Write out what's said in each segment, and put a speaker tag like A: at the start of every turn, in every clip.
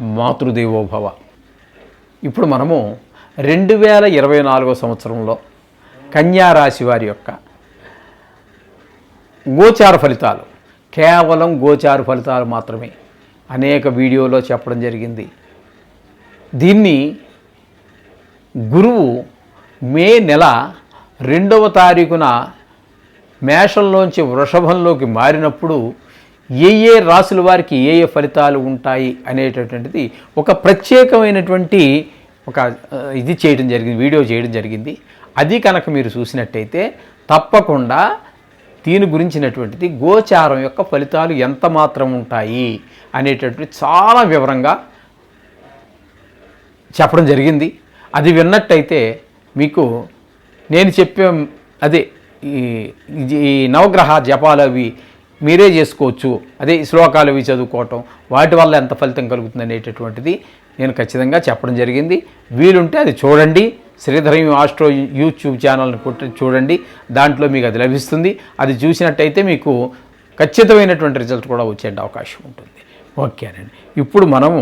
A: మాతృదేవోభవ. ఇప్పుడు మనము రెండు వేల ఇరవై నాలుగో సంవత్సరంలో కన్యా రాశి వారి యొక్క గోచార ఫలితాలు కేవలం గోచార ఫలితాలు మాత్రమే. అనేక వీడియోలో చెప్పడం జరిగింది. దీన్ని గురువు మే నెల రెండవ తారీఖున మేషంలోంచి వృషభంలోకి మారినప్పుడు ఏ ఏ రాసుల వారికి ఏ ఏ ఫలితాలు ఉంటాయి అనేటటువంటిది ఒక ప్రత్యేకమైనటువంటి ఒక ఇది చేయడం జరిగింది వీడియో చేయడం జరిగింది. అది కనుక మీరు చూసినట్టయితే తప్పకుండా దీని గురించినటువంటిది గోచారం యొక్క ఫలితాలు ఎంత మాత్రం ఉంటాయి అనేటటువంటి చాలా వివరంగా చెప్పడం జరిగింది. అది విన్నట్టయితే మీకు నేను చెప్పే అదే ఈ ఈ- ఈ నవగ్రహ జపాలు అవి మీరే చేసుకోవచ్చు. అదే శ్లోకాలు అవి చదువుకోవటం వాటి వల్ల ఎంత ఫలితం కలుగుతుంది అనేటటువంటిది నేను ఖచ్చితంగా చెప్పడం జరిగింది. వీలుంటే అది చూడండి. శ్రీధరం ఆస్ట్రో యూట్యూబ్ ఛానల్ని కొట్టి చూడండి. దాంట్లో మీకు అది లభిస్తుంది. అది చూసినట్టయితే మీకు ఖచ్చితమైనటువంటి రిజల్ట్ కూడా వచ్చే అవకాశం ఉంటుంది. ఓకేనండి ఇప్పుడు మనము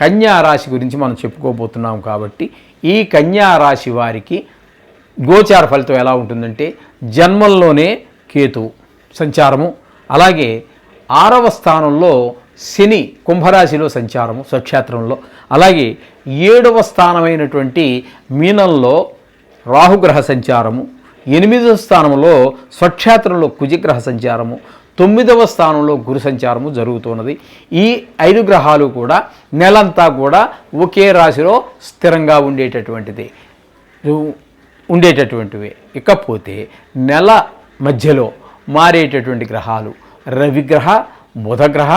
A: కన్యా రాశి గురించి మనం చెప్పుకోబోతున్నాం కాబట్టి ఈ కన్యా రాశి వారికి గోచార ఫలితం ఎలా ఉంటుందంటే జన్మంలోనే కేతు సంచారము అలాగే ఆరవ స్థానంలో శని కుంభరాశిలో సంచారము స్వక్షేత్రంలో. అలాగే ఏడవ స్థానమైనటువంటి మీనంలో రాహుగ్రహ సంచారము ఎనిమిదవ స్థానంలో స్వక్షేత్రంలో కుజగ్రహ సంచారము తొమ్మిదవ స్థానంలో గురు సంచారము జరుగుతున్నది. ఈ ఐదు గ్రహాలు కూడా నెలంతా కూడా ఒకే రాశిలో స్థిరంగా ఉండేటటువంటిది. ఉండేటటువంటివి. ఇకపోతే నెల మధ్యలో మారేటటువంటి గ్రహాలు. రవిగ్రహ బుధగ్రహ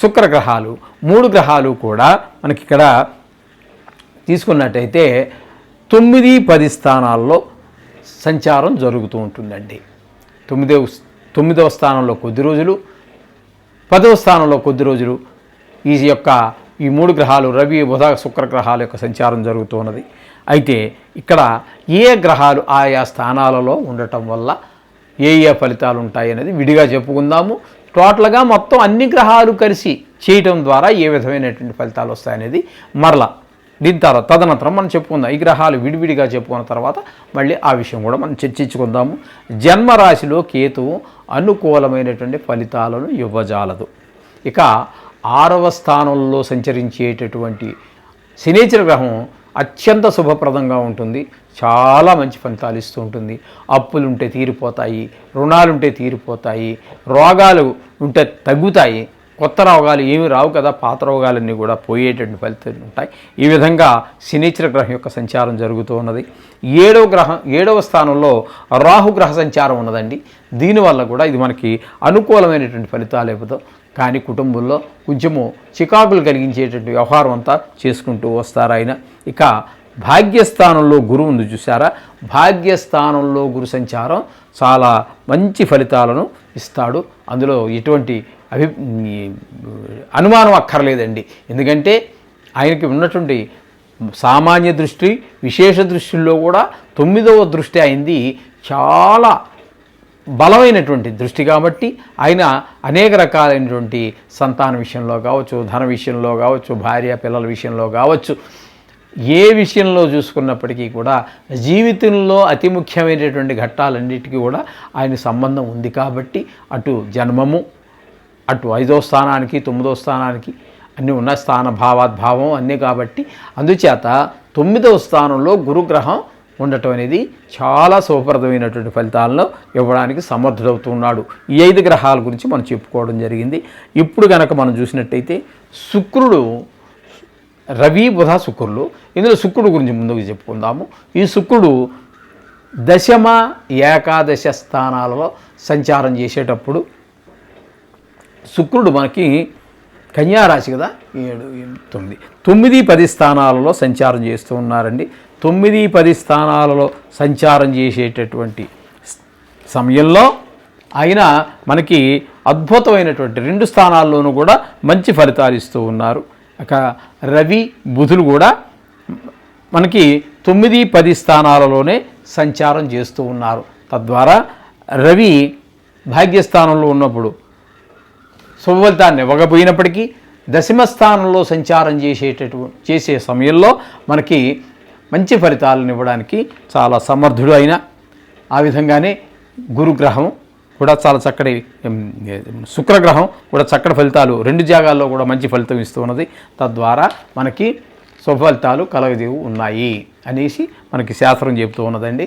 A: శుక్రగ్రహాలు మూడు గ్రహాలు కూడా మనకి ఇక్కడ తీసుకున్నట్టయితే తొమ్మిది పది స్థానాల్లో సంచారం జరుగుతూ ఉంటుందండి. తొమ్మిదవ తొమ్మిదవ స్థానంలో కొద్ది రోజులు పదవ స్థానంలో కొద్ది రోజులు ఈ యొక్క ఈ మూడు గ్రహాలు రవి బుధ శుక్ర గ్రహాల యొక్క సంచారం జరుగుతున్నది అయితే ఇక్కడ ఏ గ్రహాలు ఆయా స్థానాలలో ఉండటం వల్ల ఏ ఏ ఫలితాలు ఉంటాయి అనేది విడిగా చెప్పుకుందాము. టోటల్గా మొత్తం అన్ని గ్రహాలు కలిసి చేయటం ద్వారా ఏ విధమైనటువంటి ఫలితాలు వస్తాయనేది మరలా దీని తర్వాత తదనంతరం మనం చెప్పుకుందాం. ఈ గ్రహాలు విడివిడిగా చెప్పుకున్న తర్వాత మళ్ళీ ఆ విషయం కూడా మనం చర్చించుకుందాము. జన్మరాశిలో కేతువు అనుకూలమైనటువంటి ఫలితాలను ఇవ్వజాలదు. ఇక ఆరవ స్థానంలో సంచరించేటటువంటి శనీచర గ్రహం అత్యంత శుభప్రదంగా ఉంటుంది. చాలా మంచి ఫలితాలు ఇస్తూ ఉంటుంది. అప్పులుంటే తీరిపోతాయి రుణాలుంటే తీరిపోతాయి రోగాలు ఉంటే తగ్గుతాయి. కొత్త రోగాలు ఏమి రావు కదా పాత రోగాలన్నీ కూడా పోయేటటువంటి ఫలితాలు ఉంటాయి. ఈ విధంగా శనీచర గ్రహం యొక్క సంచారం జరుగుతూ ఉన్నది. ఏడవ గ్రహం ఏడవ స్థానంలో రాహుగ్రహ సంచారం ఉన్నదండి. దీనివల్ల కూడా ఇది మనకి అనుకూలమైనటువంటి ఫలితాలు ఇవ్వదు కానీ కుటుంబంలో కొంచెము చికాకులు కలిగించేటువంటి వ్యవహారం అంతా చేసుకుంటూ వస్తారు ఆయన ఇక భాగ్యస్థానంలో గురువు ఉంది చూసారా భాగ్యస్థానంలో గురు సంచారం చాలా మంచి ఫలితాలను ఇస్తాడు. అందులో ఎటువంటి అభి అనుమానం అక్కర్లేదండి. ఎందుకంటే ఆయనకి ఉన్నటువంటి సామాన్య దృష్టి విశేష దృష్టిలో కూడా తొమ్మిదవ దృష్టి అయింది. చాలా బలమైనటువంటి దృష్టి కాబట్టి ఆయన అనేక రకాలైనటువంటి సంతాన విషయంలో కావచ్చు ధన విషయంలో కావచ్చు భార్య పిల్లల విషయంలో కావచ్చు ఏ విషయంలో చూసుకున్నప్పటికీ కూడా జీవితంలో అతి ముఖ్యమైనటువంటి ఘట్టాలన్నిటికీ కూడా ఆయన సంబంధం ఉంది కాబట్టి అటు జన్మము అటు ఐదో స్థానానికి తొమ్మిదో స్థానానికి అన్నీ ఉన్న స్థాన భావాద్భావం అన్నీ కాబట్టి అందుచేత తొమ్మిదవ స్థానంలో గురుగ్రహం ఉండటం అనేది చాలా శుభప్రదమైనటువంటి ఫలితాలను ఇవ్వడానికి సమర్థుడవుతున్నాడు. ఈ ఐదు గ్రహాల గురించి మనం చెప్పుకోవడం జరిగింది. ఇప్పుడు కనుక మనం చూసినట్టయితే శుక్రుడు రవి బుధ శుక్రులు. ఇందులో శుక్రుడు గురించి ముందుకు చెప్పుకుందాము. ఈ శుక్రుడు దశమ ఏకాదశ స్థానాలలో సంచారం చేసేటప్పుడు శుక్రుడు మనకి కన్యారాశి కదా? ఏడు తొమ్మిది. తొమ్మిది పది స్థానాలలో సంచారం చేస్తూ ఉన్నారండి. తొమ్మిది పది స్థానాలలో సంచారం చేసేటటువంటి సమయంలో ఆయన మనకి అద్భుతమైనటువంటి రెండు స్థానాల్లోనూ కూడా మంచి ఫలితాలు ఇస్తూ ఉన్నారు. ఇక రవి బుధులు కూడా మనకి తొమ్మిది పది స్థానాలలోనే సంచారం చేస్తూ ఉన్నారు. తద్వారా రవి భాగ్యస్థానంలో ఉన్నప్పుడు శుభఫలితాన్ని ఇవ్వకపోయినప్పటికీ దశమ స్థానంలో సంచారం చేసేటటు చేసే సమయంలో మనకి మంచి ఫలితాలను ఇవ్వడానికి చాలా సమర్థుడు అయిన ఆ విధంగానే గురుగ్రహం కూడా చాలా చక్కటి శుక్రగ్రహం కూడా చక్కటి ఫలితాలు రెండు జాగాల్లో కూడా మంచి ఫలితం ఇస్తూ ఉన్నది. తద్వారా మనకి శుభఫలితాలు కలగజేవు ఉన్నాయి అనేసి మనకి శాస్త్రం చెబుతూ ఉన్నదండి.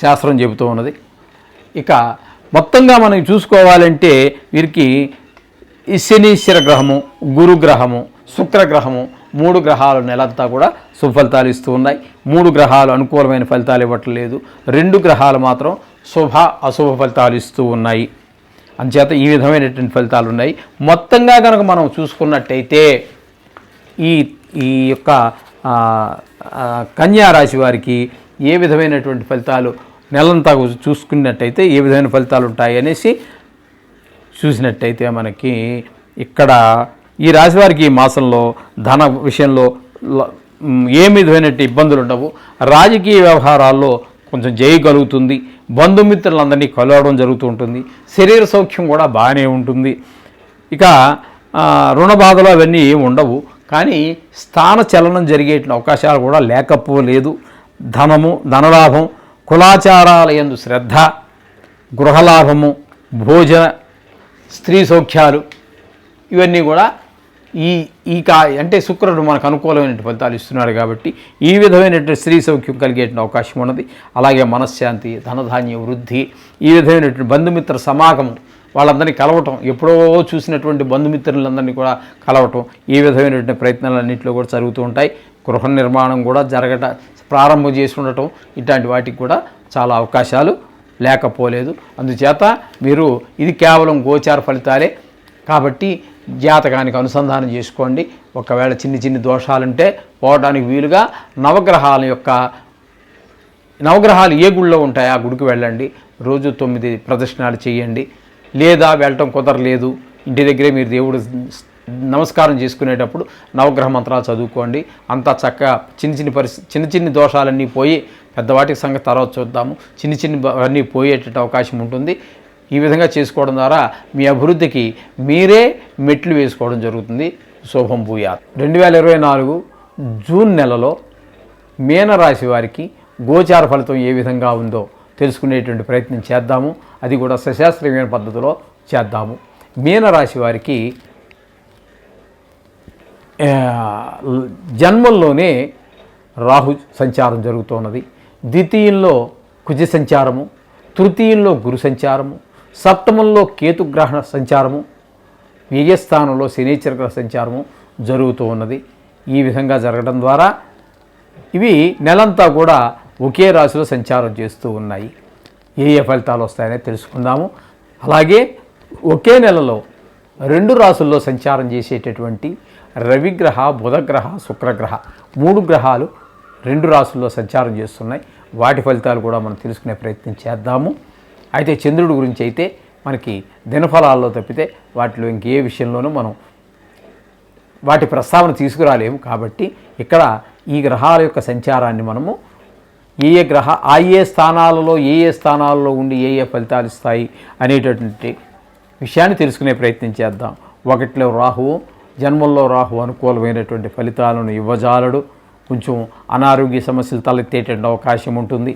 A: శాస్త్రం చెబుతూ ఉన్నది. ఇక మొత్తంగా మనం చూసుకోవాలంటే వీరికి శనీశ్వర గ్రహము గురుగ్రహము శుక్రగ్రహము మూడు గ్రహాలు నెలంతా కూడా సుఫలితాలు ఇస్తూ ఉన్నాయి. మూడు గ్రహాలు అనుకూలమైన ఫలితాలు ఇవ్వట్లేదు. రెండు గ్రహాలు మాత్రం శుభ అశుభ ఫలితాలు ఇస్తూ ఉన్నాయి. అంచేత ఈ విధమైనటువంటి ఫలితాలు ఉన్నాయి మొత్తంగా కనుక మనం చూసుకున్నట్టయితే ఈ ఈ యొక్క కన్యా రాశి వారికి ఏ విధమైనటువంటి ఫలితాలు నెలంతా చూసుకున్నట్టయితే ఏ విధమైన ఫలితాలు ఉంటాయి అనేసి చూసినట్టయితే మనకి ఇక్కడ ఈ రాశి వారికి ఈ మాసంలో ధన విషయంలో ఏ విధమైనటువంటి ఇబ్బందులు ఉండవు రాజకీయ వ్యవహారాల్లో కొంచెం జయగలుగుతుంది. బంధుమిత్రులందరినీ కలవడం జరుగుతూ ఉంటుంది. శరీర సౌఖ్యం కూడా బాగానే ఉంటుంది. ఇక రుణ బాధలు అవన్నీ ఏమి ఉండవు. కానీ స్థాన చలనం జరిగే అవకాశాలు కూడా లేకపోలేదు ధనము ధనలాభం కులాచారాలయందు శ్రద్ధ గృహలాభము భోజన స్త్రీ సౌఖ్యాలు ఇవన్నీ కూడా ఈ ఈ కా అంటే శుక్రుడు మనకు అనుకూలమైన ఫలితాలు ఇస్తున్నాడు కాబట్టి ఈ విధమైనటువంటి స్త్రీ సౌఖ్యం కలిగే అవకాశం ఉన్నది. అలాగే మనశ్శాంతి ధనధాన్య వృద్ధి ఈ విధమైనటువంటి బంధుమిత్ర సమాగమం వాళ్ళందరినీ కలవటం ఎప్పుడో చూసినటువంటి బంధుమిత్రులందరినీ కూడా కలవటం ఈ విధమైనటువంటి ప్రయత్నాలన్నింటిలో కూడా జరుగుతూ ఉంటాయి. గృహ నిర్మాణం కూడా జరగట ప్రారంభం చేసి ఉండటం ఇట్లాంటి వాటికి కూడా చాలా అవకాశాలు లేకపోలేదు. అందుచేత మీరు ఇది కేవలం గోచార ఫలితాలే. కాబట్టి జాతకానికి అనుసంధానం చేసుకోండి. ఒకవేళ చిన్ని చిన్ని దోషాలుంటే పోవడానికి వీలుగా నవగ్రహాల యొక్క నవగ్రహాలు ఏ గుడిలో ఉంటాయో ఆ గుడికి వెళ్ళండి. రోజు తొమ్మిది ప్రదక్షిణాలు చేయండి. లేదా వెళ్ళటం కుదరలేదు. ఇంటి దగ్గరే మీరు దేవుడు నమస్కారం చేసుకునేటప్పుడు నవగ్రహ మంత్రాలు చదువుకోండి. అంతా చక్కగా చిన్న చిన్న పరిస్థితి చిన్న చిన్న దోషాలన్నీ పోయి పెద్దవాటికి సంగతి తర్వాత చూద్దాము. చిన్న చిన్న అన్నీ పోయేటట్టు అవకాశం ఉంటుంది. ఈ విధంగా చేసుకోవడం ద్వారా మీ అభివృద్ధికి మీరే మెట్లు వేసుకోవడం జరుగుతుంది. శుభం భూయా రెండు వేల ఇరవై నాలుగు జూన్ నెలలో మీనరాశి వారికి గోచార ఫలితం ఏ విధంగా ఉందో తెలుసుకునేటువంటి ప్రయత్నం చేద్దాము. అది కూడా సశాస్త్రీయమైన పద్ధతిలో చేద్దాము. మీనరాశి వారికి జన్మంలోనే రాహు సంచారం జరుగుతున్నది. ద్వితీయంలో కుజ సంచారము తృతీయంలో గురు సంచారము సప్తమంలో కేతుగ్రహణ సంచారము వ్యయస్థానంలో శనీచర గ్రహ సంచారము జరుగుతూ ఉన్నది. ఈ విధంగా జరగడం ద్వారా ఇవి నెలంతా కూడా ఒకే రాశిలో సంచారం చేస్తూ ఉన్నాయి. ఏ ఏ ఫలితాలు వస్తాయనే తెలుసుకుందాము. అలాగే ఒకే నెలలో రెండు రాసుల్లో సంచారం చేసేటటువంటి రవిగ్రహ బుధగ్రహ శుక్రగ్రహ మూడు గ్రహాలు రెండు రాసుల్లో సంచారం చేస్తున్నాయి. వాటి ఫలితాలు కూడా మనం తెలుసుకునే ప్రయత్నం చేద్దాము. అయితే చంద్రుడి గురించి అయితే మనకి దినఫలాల్లో తప్పితే వాటిలో ఇంకే విషయంలోనూ మనం వాటి ప్రస్తావన తీసుకురాలేము. కాబట్టి ఇక్కడ ఈ గ్రహాల యొక్క సంచారాన్ని మనము ఏ ఏ గ్రహ ఆ ఏ స్థానాలలో ఏ ఏ స్థానాలలో ఉండి ఏ ఏ ఫలితాలు ఇస్తాయి అనేటటువంటి విషయాన్ని తెలుసుకునే ప్రయత్నం చేద్దాం. ఒకటిలో రాహువు జన్మల్లో రాహు అనుకూలమైనటువంటి ఫలితాలను ఇవ్వజాలడు. కొంచెం అనారోగ్య సమస్యలు తలెత్తేటువంటి అవకాశం ఉంటుంది.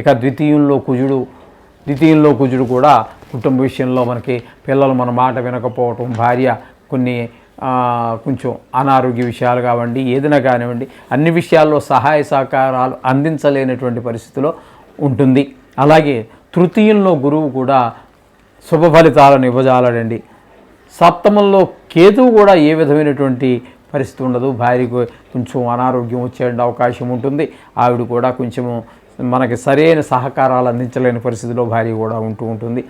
A: ఇక ద్వితీయంలో కుజుడు ద్వితీయంలో కుజుడు కూడా కుటుంబ విషయంలో మనకి పిల్లలు మన మాట వినకపోవటం భార్య కొన్ని కొంచెం అనారోగ్య విషయాలు కావండి ఏదైనా కానివ్వండి అన్ని విషయాల్లో సహాయ సహకారాలు అందించలేనటువంటి పరిస్థితిలో ఉంటుంది. అలాగే తృతీయంలో గురువు కూడా శుభ ఫలితాలను ఇవ్వజాలడండి. సప్తమంలో కేతువు కూడా ఏ విధమైనటువంటి పరిస్థితి ఉండదు. భార్యకు కొంచెం అనారోగ్యం వచ్చే అవకాశం ఉంటుంది. ఆవిడ కూడా కొంచెము మనకి సరైన సహకారాలు అందించలేని పరిస్థితిలో భార్య కూడా ఉంటూ ఉంటుంది.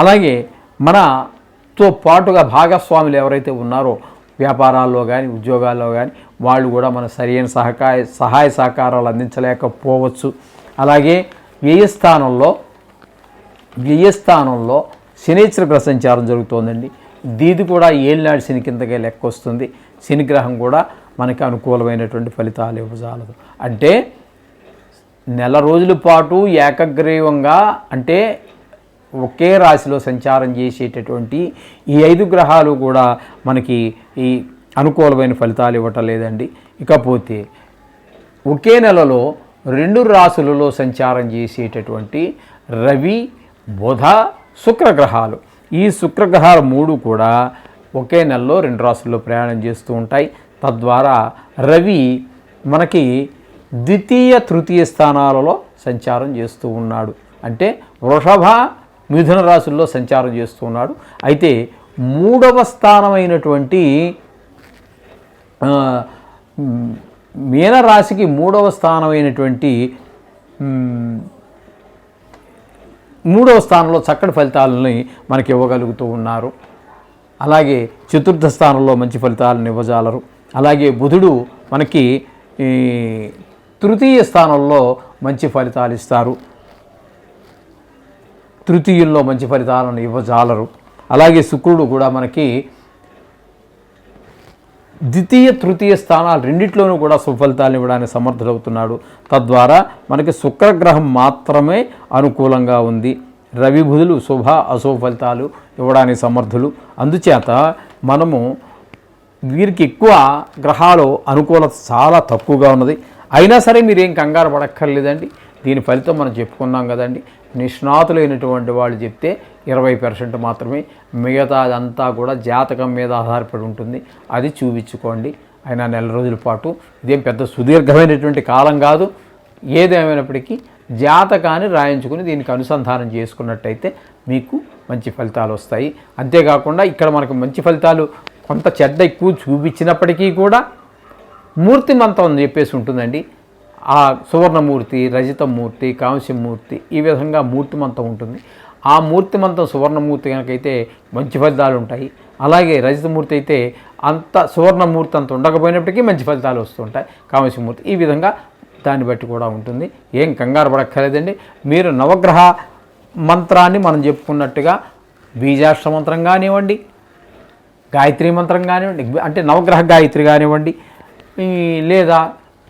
A: అలాగే మనతో పాటుగా భాగస్వాములు ఎవరైతే ఉన్నారో వ్యాపారాల్లో కానీ ఉద్యోగాల్లో కానీ వాళ్ళు కూడా మన సరైన సహకాయ సహాయ సహకారాలు అందించలేకపోవచ్చు. అలాగే వ్యయస్థానంలో వ్యయస్థానంలో శనిచర గ్రహ సంచారం జరుగుతోందండి. దీది కూడా ఏళ్ళనాడు శని కిందకే లెక్క వస్తుంది. శనిగ్రహం కూడా మనకి అనుకూలమైనటువంటి ఫలితాలు ఇవ్వజాలదు. అంటే నెల రోజుల పాటు ఏకగ్రీవంగా అంటే ఒకే రాశిలో సంచారం చేసేటటువంటి ఈ ఐదు గ్రహాలు కూడా మనకి ఈ అనుకూలమైన ఫలితాలు ఇవ్వటం లేదండి. ఇకపోతే ఒకే నెలలో రెండు రాశులలో సంచారం చేసేటటువంటి రవి బుధ శుక్రగ్రహాలు. ఈ శుక్రగ్రహాలు మూడు కూడా ఒకే నెలలో రెండు రాసుల్లో ప్రయాణం చేస్తూ ఉంటాయి. తద్వారా రవి మనకి ద్వితీయ తృతీయ స్థానాలలో సంచారం చేస్తూ ఉన్నాడు. అంటే వృషభ మిథున రాశుల్లో సంచారం చేస్తూ ఉన్నాడు. అయితే మూడవ స్థానమైనటువంటి మీనరాశికి మూడవ స్థానమైనటువంటి మూడవ స్థానంలో చక్కటి ఫలితాలని మనకి ఇవ్వగలుగుతూ ఉన్నారు. అలాగే చతుర్థ స్థానంలో మంచి ఫలితాలను ఇవ్వజాలరు. అలాగే బుధుడు మనకి తృతీయ స్థానంలో మంచి ఫలితాలు ఇస్తారు. తృతీయుల్లో మంచి ఫలితాలను ఇవ్వజాలరు. అలాగే శుక్రుడు కూడా మనకి ద్వితీయ తృతీయ స్థానాలు రెండిట్లోనూ కూడా సుఫలితాలను ఇవ్వడానికి సమర్థుడవుతున్నాడు. తద్వారా మనకి శుక్రగ్రహం మాత్రమే అనుకూలంగా ఉంది. రవి బుధులు శుభ అశుభ ఫలితాలు ఇవ్వడానికి సమర్థులు. అందుచేత మనము వీరికి ఎక్కువ గ్రహాలు అనుకూలత చాలా తక్కువగా ఉన్నది. అయినా సరే మీరేం కంగారు పడక్కర్లేదండి. దీని ఫలితం మనం చెప్పుకున్నాం కదండి. నిష్ణాతులైనటువంటి వాళ్ళు చెప్తే ఇరవై పర్సెంట్ మాత్రమే. మిగతా అదంతా కూడా జాతకం మీద ఆధారపడి ఉంటుంది. అది చూపించుకోండి. అయినా నెల రోజుల పాటు ఇదేం పెద్ద సుదీర్ఘమైనటువంటి కాలం కాదు. ఏదేమైనప్పటికీ జాతకాన్ని రాయించుకుని దీనికి అనుసంధానం చేసుకున్నట్టయితే మీకు మంచి ఫలితాలు వస్తాయి. అంతేకాకుండా ఇక్కడ మనకు మంచి ఫలితాలు కొంత చెడ్డ ఎక్కువ చూపించినప్పటికీ కూడా మూర్తిమంతం అని చెప్పేసి ఉంటుందండి. ఆ సువర్ణమూర్తి రజితమూర్తి కాంస్యమూర్తి ఈ విధంగా మూర్తిమంతం ఉంటుంది. ఆ మూర్తిమంతం సువర్ణమూర్తి కనుకైతే మంచి ఫలితాలు ఉంటాయి. అలాగే రజితమూర్తి అయితే అంత సువర్ణమూర్తి అంత ఉండకపోయినప్పటికీ మంచి ఫలితాలు వస్తుంటాయి కామస్యమూర్తి ఈ విధంగా దాన్ని బట్టి కూడా ఉంటుంది. ఏం కంగారు పడక్కర్లేదండి. మీరు నవగ్రహ మంత్రాన్ని మనం చెప్పుకున్నట్టుగా బీజాష్ట మంత్రం కానివ్వండి గాయత్రి మంత్రం కానివ్వండి అంటే నవగ్రహ గాయత్రి కానివ్వండి లేదా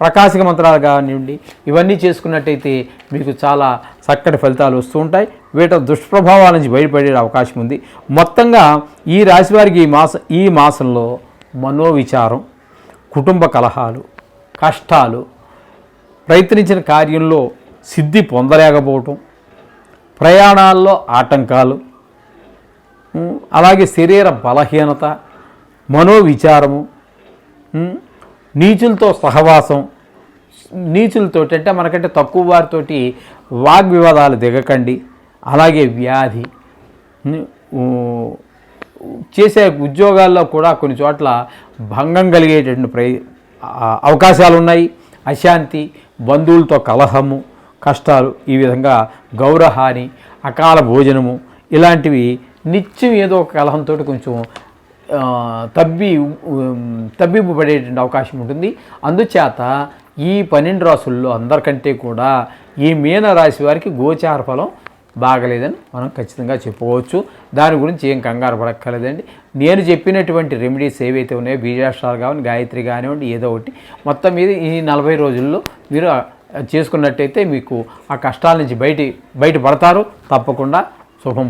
A: ప్రకాశిక మంత్రాలు కానివ్వండి ఇవన్నీ చేసుకున్నట్టయితే మీకు చాలా చక్కటి ఫలితాలు వస్తూ ఉంటాయి. వీటి దుష్ప్రభావాల నుంచి బయటపడే అవకాశం ఉంది. మొత్తంగా ఈ రాశి వారికి ఈ మాస ఈ మాసంలో మనోవిచారం కుటుంబ కలహాలు కష్టాలు ప్రయత్నించిన కార్యంలో సిద్ధి పొందలేకపోవటం ప్రయాణాల్లో ఆటంకాలు అలాగే శరీర బలహీనత మనోవిచారము నీచులతో సహవాసం నీచులతో అంటే మనకంటే తక్కువ వారితోటి వాగ్వివాదాలు దిగకండి అలాగే వ్యాధి చేసే ఉద్యోగాల్లో కూడా కొన్ని చోట్ల భంగం కలిగేటటువంటి ప్రయ అవకాశాలు ఉన్నాయి అశాంతి బంధువులతో కలహము కష్టాలు ఈ విధంగా గౌరహాని అకాల భోజనము ఇలాంటివి నిత్యం ఏదో ఒక కలహంతో కొంచెం తబ్బి ఉమ్, తబ్బిబ్బు పడేటువంటి అవకాశం ఉంటుంది. అందుచేత ఈ పన్నెండు రాసుల్లో అందరికంటే కూడా ఈ మీన రాశి వారికి గోచార ఫలం బాగలేదని మనం ఖచ్చితంగా చెప్పుకోవచ్చు. దాని గురించి ఏం కంగారు పడక్కర్లేదండి. నేను చెప్పినటువంటి రెమెడీస్ ఏవైతే ఉన్నాయో బీజాష్ట్రాలు కావాలి గాయత్రి కానివ్వండి ఏదో ఒకటి మొత్తం మీద ఈ నలభై రోజుల్లో మీరు చేసుకున్నట్టయితే మీకు ఆ కష్టాల నుంచి బయట బయటపడతారు. తప్పకుండా శుభం